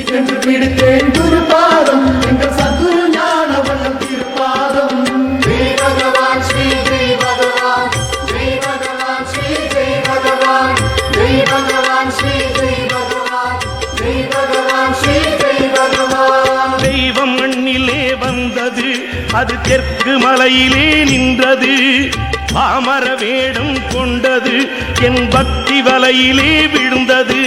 சிக்கன்று பிடித்தேன் குருபாதம். எங்கள் சத்குரு ஞான வல்லம் திருப்பாதம். ஜெய் பகவான் ஸ்ரீ ஜெய் பகவான் ஜெய் பகவான் ஸ்ரீ ஜெய் பகவான் ஜெய் பகவான் ஸ்ரீ ஜெய் பகவான் ஜெய் பகவான் ஸ்ரீ ஜெய் பகவான் தெய்வம் மண்ணிலே வந்தது அது தெற்கு மலையிலே நின்றது. பாமர வேடம் கொண்டது என் பக்தி வலையிலே விழுந்தது.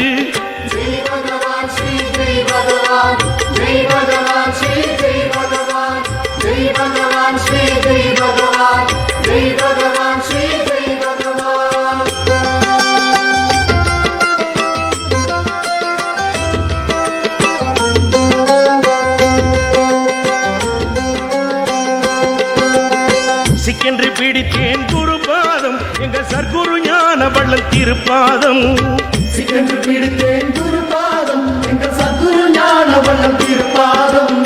சிக்கென்று பிடித்தேன் குரு பாதம் எங்கள் சர்க்குரு ஞான வள்ளல் திருப்பாதம். சிக்கன்று பிடித்தேன் வல்லம் திருப்பாதம்.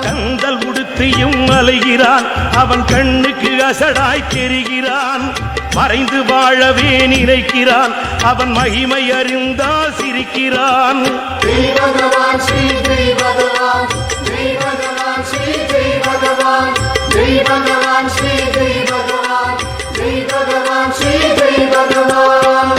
கந்தல் உடுத்தியும் அலைகிறான். அவன் கண்ணுக்கு அசடாய் தெரிகிறான். மறைந்து வாழவே நினைக்கிறான். அவன் மகிமை அறிந்தா சிரிக்கிறான். பகவான் ஜெய் பகவான் ஸ்ரீ ஜெய் பகவான் ஜெய் பகவான் ஸ்ரீ ஜெய் பகவான்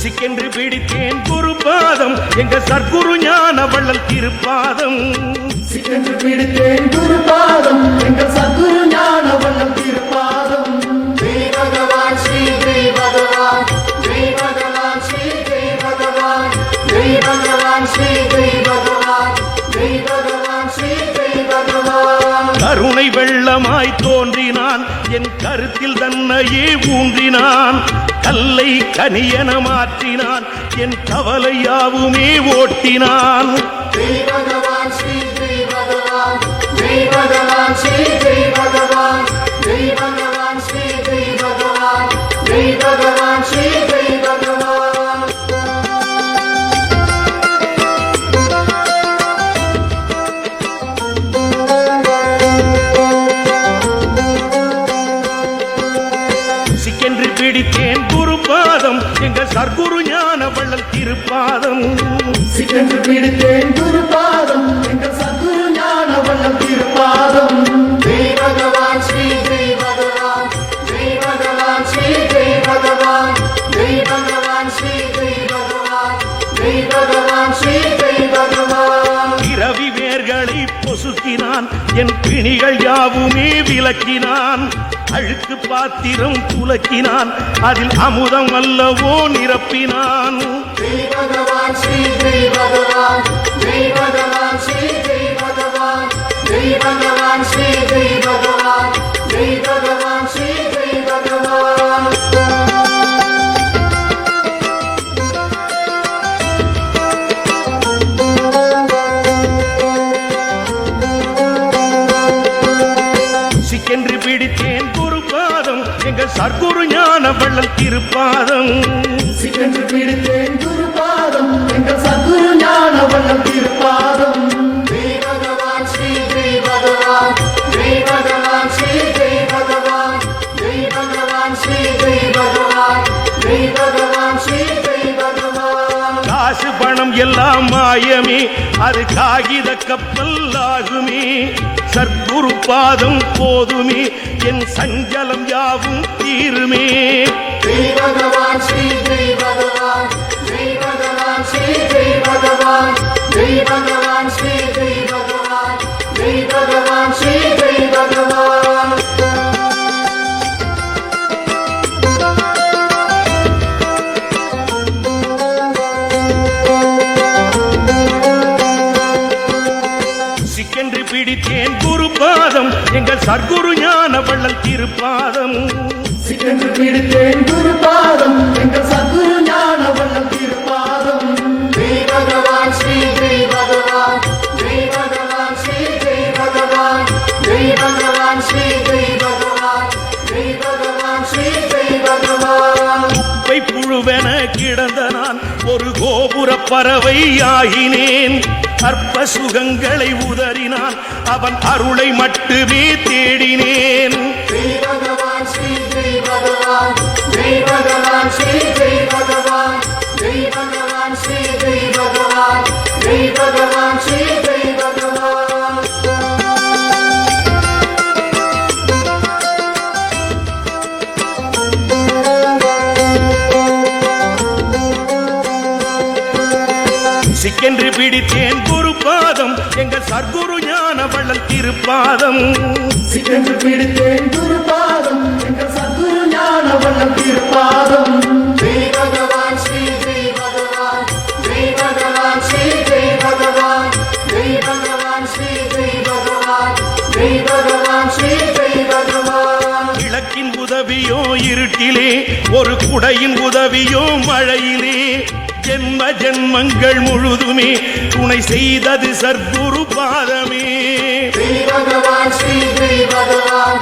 சிக்கென்று பிடித்தேன் குரு பாதம் எங்க சர்க்குரு ஞான வள்ளல் திருப்பாதம். சிக்கன்று பிடித்தேன் குருபாதம் கருத்தில் தன்னையே ஊன்றினான். கல்லை கனியன மாற்றினான். என் கவலை யாவுமே ஓட்டினான். ஸ்ரீ பகவான் ஸ்ரீ பகவான் சிக்கென்று பிடித்தேன் குரு பாதம் எங்க சர்க்குரு ஞான வள்ளல் திருப்பாதம். சிக்கன்று பிடித்தேன் குருபாதம். எங்கள் சத்குரு ஞான வல்லம் திருப்பாதம். இரவி வேர்களை பொசுக்கினான். என் பிணிகள் யாவுமே விலக்கினான் அழுக்கு பாத்திரம் துலக்கினான். அதில் அமுதம் அல்லவோ நிரப்பினான். ஜெய் பகவான் ஸ்ரீ ஜெய் பகவான் ஜெய் பகவான் ஸ்ரீ ஜெய் பகவான் சிக்கென்று பிடித்தேன். குரு பாதம் எங்கள் சர்க்குரு ஞான வள்ளல் திருப்பாதம். சிக்கன்று பிடித்தேன் குருபாதம் எங்கள் சத்குரு ஞான வல்லம் திருப்பாதம். காசு பணம் எல்லாம் மாயமே. அது காகித கப்பல்லாகுமே சர்க்குரு பாதம் போதுமே. என் சஞ்சலம் யாவும் தீருமே. ஜெய் பகவான் ஸ்ரீ எங்கள் சர்க்குரு ஞான வள்ளல் திருப்பாதம். சிக்கென்று பிடித்தேன் குருபாதம் எங்கள் சத்குரு ஞான வள்ளல் திருப்பாதம். ஜெய் பகவான் ஸ்ரீ ஜெய் பகவான். ஜெய் பகவான் ஸ்ரீ ஜெய் பகவான். ஜெய் பகவான் ஸ்ரீ ஜெய் பகவான். ஜெய் பகவான் ஸ்ரீ ஜெய் பகவான். குப்பை புழுவென கிடந்த நான் ஒரு கோபுர பறவை ஆகினேன். அற்ப சுகங்களை உதறினான். அவன் அருளை மட்டுமே தேடினேன். சிக்கென்று பிடித்தேன் குருபாதம் எங்கள் சர்க்குரு ஞான வள்ளல் திருப்பாதம். சிக்கென்று பிடித்தேன் திருப்பாதம். ஜெய் பகவான் ஸ்ரீ ஜெய் பகவான் ஜெய் பகவான் ஸ்ரீ ஜெய் பகவான் ஜெய் பகவான் ஸ்ரீ ஜெய் பகவான் ஜெய் பகவான் ஸ்ரீ ஜெய் பகவான் விளக்கின் உதவியோ இருட்டிலே ஒரு குடையின் உதவியோ மழையிலே. ஜென்ம ஜென்மங்கள் முழுதுமே துணை செய்தது சர்க்குரு பாதமே. ஸ்ரீ பகவான் ஸ்ரீ பகவான்